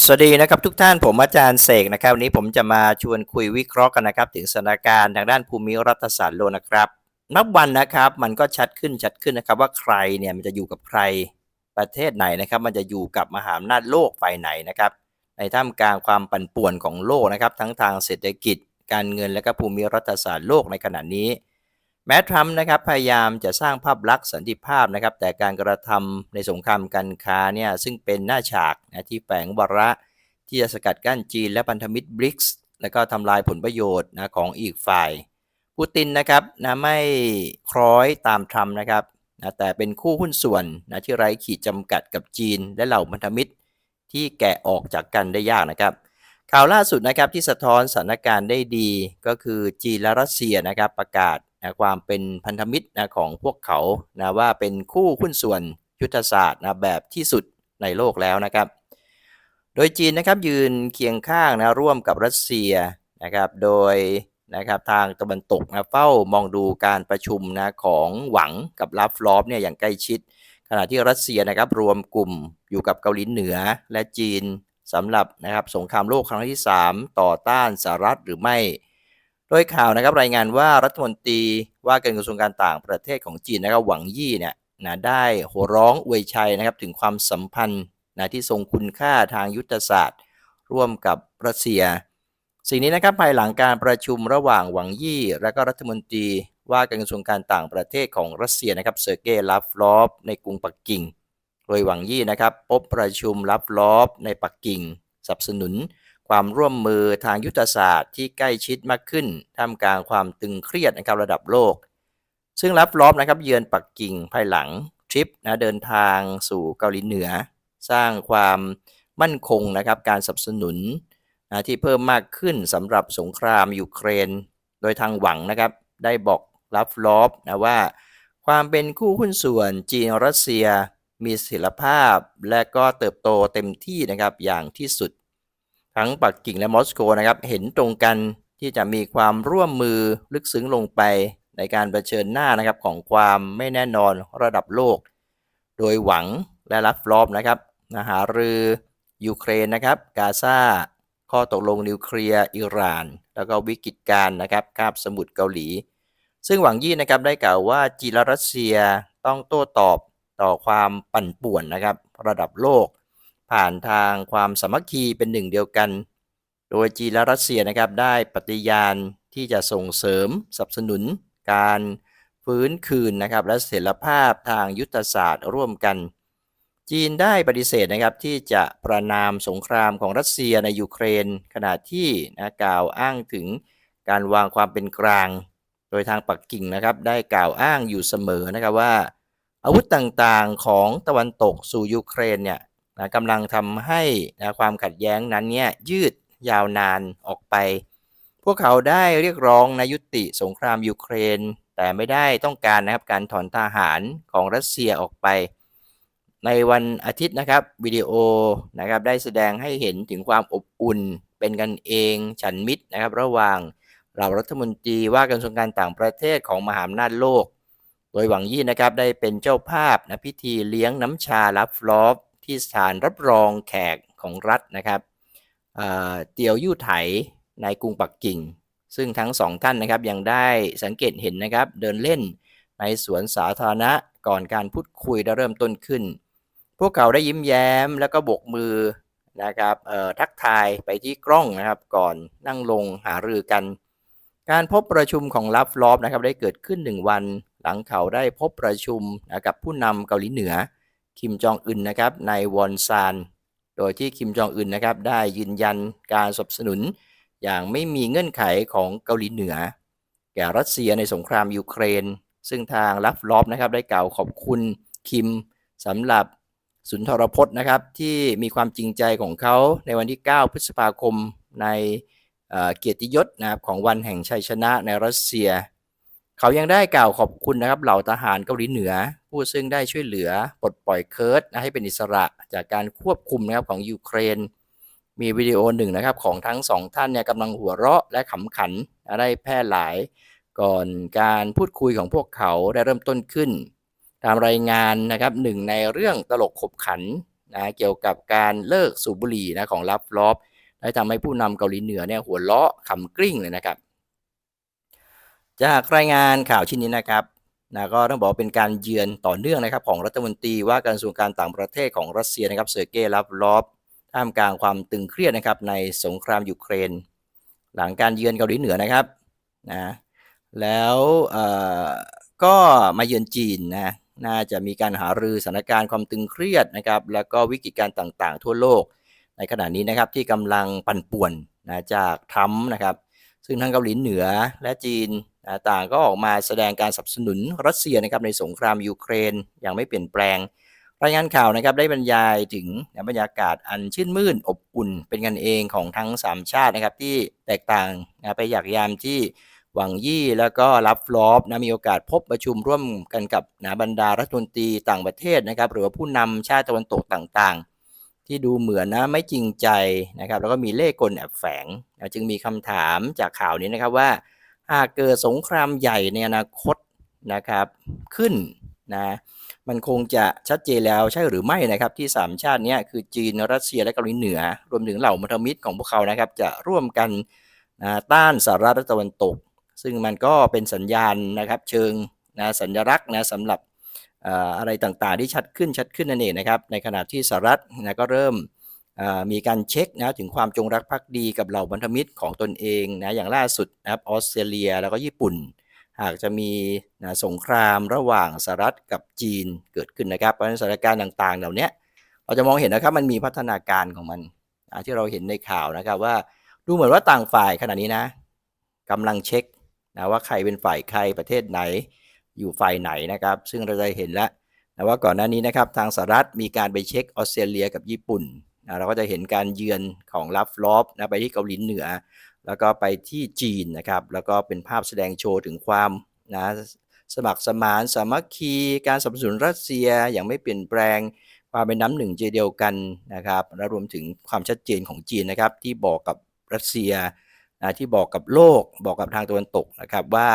สวัสดีนะครับทุกท่านผมอาจารย์เสกนะครับวันนี้ผมจะมาชวนคุยวิเคราะห์กันนะครับ ถึงสถานการณ์ทางด้านภูมิรัฐศาสตร์โลกนะครับ นับวันนะครับมันก็ชัดขึ้นชัดขึ้นนะครับว่าใครเนี่ยมันจะอยู่กับใครประเทศไหนนะครับ มันจะอยู่กับมหาอำนาจโลกฝ่ายไหนนะครับ ในท่ามกลางความปั่นป่วนของโลกนะครับ ทั้งทางเศรษฐกิจ การเงินและก็ภูมิรัฐศาสตร์โลกในขณะนี้ แม้ทรัมป์นะครับพยายามจะสร้างภาพลักษณ์สันติภาพนะครับแต่การกระทำในสงครามการค้าเนี่ยซึ่งเป็นหน้าฉากนะที่แฝงวาระที่จะสกัดกั้นจีนและพันธมิตรบริกส์และก็ทำลายผลประโยชน์นะของอีกฝ่ายปูตินนะครับนะไม่คล้อยตามทรัมป์นะครับนะแต่เป็นคู่หุ้นส่วนนะที่ไร้ขีดจำกัดกับจีนและเหล่าพันธมิตรที่แกะออกจากกันได้ยากนะครับข่าวล่าสุดนะครับที่สะท้อนสถานการณ์ได้ดีก็คือจีนและรัสเซียนะครับประกาศ นะความเป็นพันธมิตรนะของพวกเขานะว่าเป็นคู่หุ้นส่วนยุทธศาสตร์นะแบบที่สุดในโลกแล้วนะครับ โดยจีนนะครับยืนเคียงข้างนะร่วมกับรัสเซียนะครับ โดยนะครับทางตะวันตกนะเฝ้ามองดูการประชุมนะของหวังกับลาฟลอฟเนี่ยอย่างใกล้ชิด ขณะที่รัสเซียนะครับรวมกลุ่มอยู่กับเกาหลีเหนือและจีนสำหรับนะครับสงครามโลกครั้งที่ 3 ต่อต้านสหรัฐหรือไม่ โดยข่าวนะครับรายงานว่ารัฐมนตรีว่าการกระทรวงการต่างประเทศของจีนนะครับหวังยี่เนี่ยนะได้โห่ร้องอวยชัยนะครับถึงความสัมพันธ์นะที่ทรงคุณค่าทางยุทธศาสตร์ ร่วมกับรัสเซีย สิ่งนี้นะครับภายหลังการประชุมระหว่างหวังยี่ และก็รัฐมนตรีว่าการกระทรวงการต่างประเทศของรัสเซียนะครับเซอร์เกย์ลาฟลอฟในกรุงปักกิ่ง โดยหวังยี่นะครับพบประชุมลาฟลอฟในปักกิ่งสนับสนุน ความร่วมมือทางยุทธศาสตร์ที่ใกล้ชิดมากขึ้นท่ามกลางความตึงเครียดนะครับระดับโลก ซึ่งลับล้อฟนะครับเยือนปักกิ่งภายหลังทริปนะเดินทางสู่เกาหลีเหนือ สร้างความมั่นคงนะครับการสนับสนุนนะที่เพิ่มมากขึ้นสำหรับสงครามยูเครน โดยทางหวังนะครับได้บอกลับล้อฟนะว่า ความเป็นคู่หุ้นส่วนจีนรัสเซียมีเสถียรภาพและก็เติบโตเต็มที่นะครับอย่างที่สุด ทั้งปักกิ่งและมอสโกนะครับเห็นตรงกันที่จะมีความร่วมมือลึกซึ้งลงไปในการเผชิญหน้านะครับของความไม่แน่นอนระดับโลก โดยหวังและรับฟลอปนะครับนะหารือยูเครนนะครับ กาซาข้อตกลงนิวเคลียร์อิหร่าน แล้วก็วิกฤตการณ์นะครับคาบสมุทรเกาหลี ซึ่งหวังยี่นะครับได้กล่าวว่าจีนและรัสเซียต้องโต้ตอบต่อความปั่นป่วนนะครับ ระดับโลก ผ่านทางความสามัคคีเป็นหนึ่งเดียวกัน โดยจีนและรัสเซียนะครับได้ปฏิญาณที่จะส่งเสริมสนับสนุนการฟื้นคืนนะครับและเสถียรภาพทางยุทธศาสตร์ร่วมกัน จีนได้ปฏิเสธนะครับที่จะประนามสงครามของรัสเซียในยูเครน ขณะที่นะกล่าวอ้างถึงการวางความเป็นกลาง โดยทางปักกิ่งนะครับได้กล่าวอ้างอยู่เสมอนะครับว่า อาวุธต่างๆของตะวันตกสู่ยูเครนเนี่ย นะกำลังทำให้นะความขัดแย้งนั้นเนี่ยยืดยาวนานออกไป พวกเขาได้เรียกร้องนะยุติสงครามยูเครน แต่ไม่ได้ต้องการนะครับการถอนทหารของรัสเซียออกไป ในวันอาทิตย์นะครับวิดีโอนะครับได้แสดงให้เห็นถึงความอบอุ่นเป็นกันเองฉันมิตรนะครับระหว่างเหล่ารัฐมนตรีว่าการกระทรวงการต่างประเทศของมหาอำนาจโลก โดยหวังยี่นะครับได้เป็นเจ้าภาพนะพิธีเลี้ยงน้ำชาลับฟลอฟ ที่สถานรับรองแขกของรัฐนะครับเตียวยู่ไถในกรุงปักกิ่ง ซึ่งทั้งสองท่านนะครับยังได้สังเกตเห็นนะครับเดินเล่นในสวนสาธารณะก่อนการพูดคุยได้เริ่มต้นขึ้น พวกเขาได้ยิ้มแย้มแล้วก็โบกมือนะครับทักทายไปที่กล้องนะครับก่อนนั่งลงหารือกัน การพบประชุมของลับฟลอปนะครับได้เกิดขึ้นหนึ่งวัน หลังเขาได้พบประชุมนะกับผู้นำเกาหลีเหนือ คิมจองอึนนะครับในวอนซาน โดยที่คิมจองอึนนะครับได้ยืนยันการสนับสนุน อย่างไม่มีเงื่อนไขของเกาหลีเหนือ แก่รัสเซียในสงครามยูเครน ซึ่งทางลัฟลอฟนะครับได้กล่าวขอบคุณคิมสำหรับสุนทรพจน์นะครับที่มีความจริงใจของเขาในวันที่ 9 พฤษภาคมในเกียรติยศนะครับของวันแห่งชัยชนะในรัสเซีย เขายังได้กล่าวขอบคุณนะครับเหล่าทหารเกาหลีเหนือ ผู้ซึ่งได้ช่วยเหลือปลดปล่อยเคิร์ตให้เป็นอิสระจากการควบคุมนะครับของยูเครน มีวิดีโอหนึ่งนะครับของทั้งสองท่านเนี่ยกำลังหัวเราะและขำขันได้แพร่หลาย ก่อนการพูดคุยของพวกเขาได้เริ่มต้นขึ้น ตามรายงานนะครับหนึ่งในเรื่องตลกขบขันนะเกี่ยวกับการเลิกสูบบุหรี่นะของลัฟลอฟได้ทำให้ผู้นำเกาหลีเหนือเนี่ยหัวเราะขำกริ้งเลยนะครับ จากรายงานข่าวชิ้นนี้นะครับ นะก็ต้องบอกเป็นการเยือนต่อเนื่องนะครับของรัฐมนตรีว่าการกระทรวงการต่างประเทศของรัสเซียนะครับเซอร์เกย์ลัฟลอฟท่ามกลางความตึงเครียดนะครับในสงครามยูเครน หลังการเยือนเกาหลีเหนือนะครับนะแล้วก็มาเยือนจีนนะน่าจะมีการหารือสถานการณ์ความตึงเครียดนะครับแล้วก็วิกฤตการณ์ต่างๆ ทั่วโลกในขณะนี้นะครับที่กำลังปั่นป่วนนะจากทรัมป์นะครับ ซึ่งทั้งเกาหลีเหนือและจีน นะต่างก็ออกมาแสดงการสนับสนุนรัสเซียนะครับในสงครามยูเครนอย่างไม่เปลี่ยนแปลง รายงานข่าวนะครับได้บรรยายถึงนะบรรยากาศอันชื่นมื่นอบอุ่นเป็นกันเองของทั้ง 3 ชาตินะครับที่แตกต่างนะไปจากยามที่หวังยี่แล้วก็รับฟลอปนะมีโอกาสพบประชุมร่วมกันกับนะบรรดารัฐมนตรีต่างประเทศนะครับหรือว่าผู้นำชาติตะวันตกต่างๆ ที่ดูเหมือนนะไม่จริงใจนะครับแล้วก็มีเล่ห์กลแอบแฝงนะจึงมีคำถามจากข่าวนี้นะครับว่า หากเกิดสงครามใหญ่ในอนาคตนะครับขึ้นนะมันคงจะชัดเจนแล้วใช่หรือไม่นะครับ ที่ 3 ชาตินี้คือจีนรัสเซียและเกาหลีเหนือ รวมถึงเหล่าพัธมิตรของพวกเขานะครับ จะร่วมกันนะต้านสหรัฐตะวันตก ซึ่งมันก็เป็นสัญญาณนะครับ เชิงนะสัญลักษณ์นะสำหรับอะไรต่างๆ ที่ชัดขึ้นชัดขึ้นนั่นเองนะครับ ในขณะที่สหรัฐนะก็เริ่ม มีการเช็คนะถึงความจงรักภักดีกับเหล่าพันธมิตรของตนเองนะอย่างล่าสุดนะครับออสเตรเลียแล้วก็ญี่ปุ่น หากจะมีนะสงครามระหว่างสหรัฐกับจีนเกิดขึ้นนะครับเพราะฉะนั้นสถานการณ์ต่างๆ เหล่านี้เราจะมองเห็นนะครับมันมีพัฒนาการของมันที่เราเห็นในข่าวนะครับว่าดูเหมือนว่าต่างฝ่ายขณะนี้นะกำลังเช็คนะว่าใครเป็นฝ่ายใครประเทศไหนอยู่ฝ่ายไหนนะครับ ซึ่งเราจะเห็นแล้วนะว่าก่อนหน้านี้นะครับทางสหรัฐมีการไปเช็คออสเตรเลียกับญี่ปุ่น นะเราก็จะเห็นการเยือนของลัฟลอฟนะไปที่เกาหลีเหนือ แล้วก็ไปที่จีนนะครับแล้วก็เป็นภาพแสดงโชว์ถึงความนะสมัครสมานสามัคคี การสนับสนุนรัสเซียอย่างไม่เปลี่ยนแปลงความเป็นน้ำหนึ่งใจเดียวกันนะครับและรวมถึงความชัดเจนของจีนนะครับที่บอกกับรัสเซียนะที่บอกกับโลกบอกกับทางตะวันตกนะครับว่า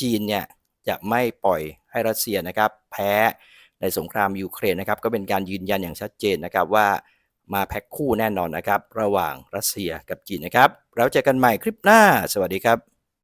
จีนเนี่ยจะไม่ปล่อยให้รัสเซียนะครับแพ้ในสงครามยูเครนนะครับก็เป็นการยืนยันอย่างชัดเจนนะครับว่า มาแพ็คคู่แน่นอนนะครับ ระหว่างรัสเซียกับจีนนะครับแล้วเจอกันใหม่คลิปหน้า สวัสดีครับ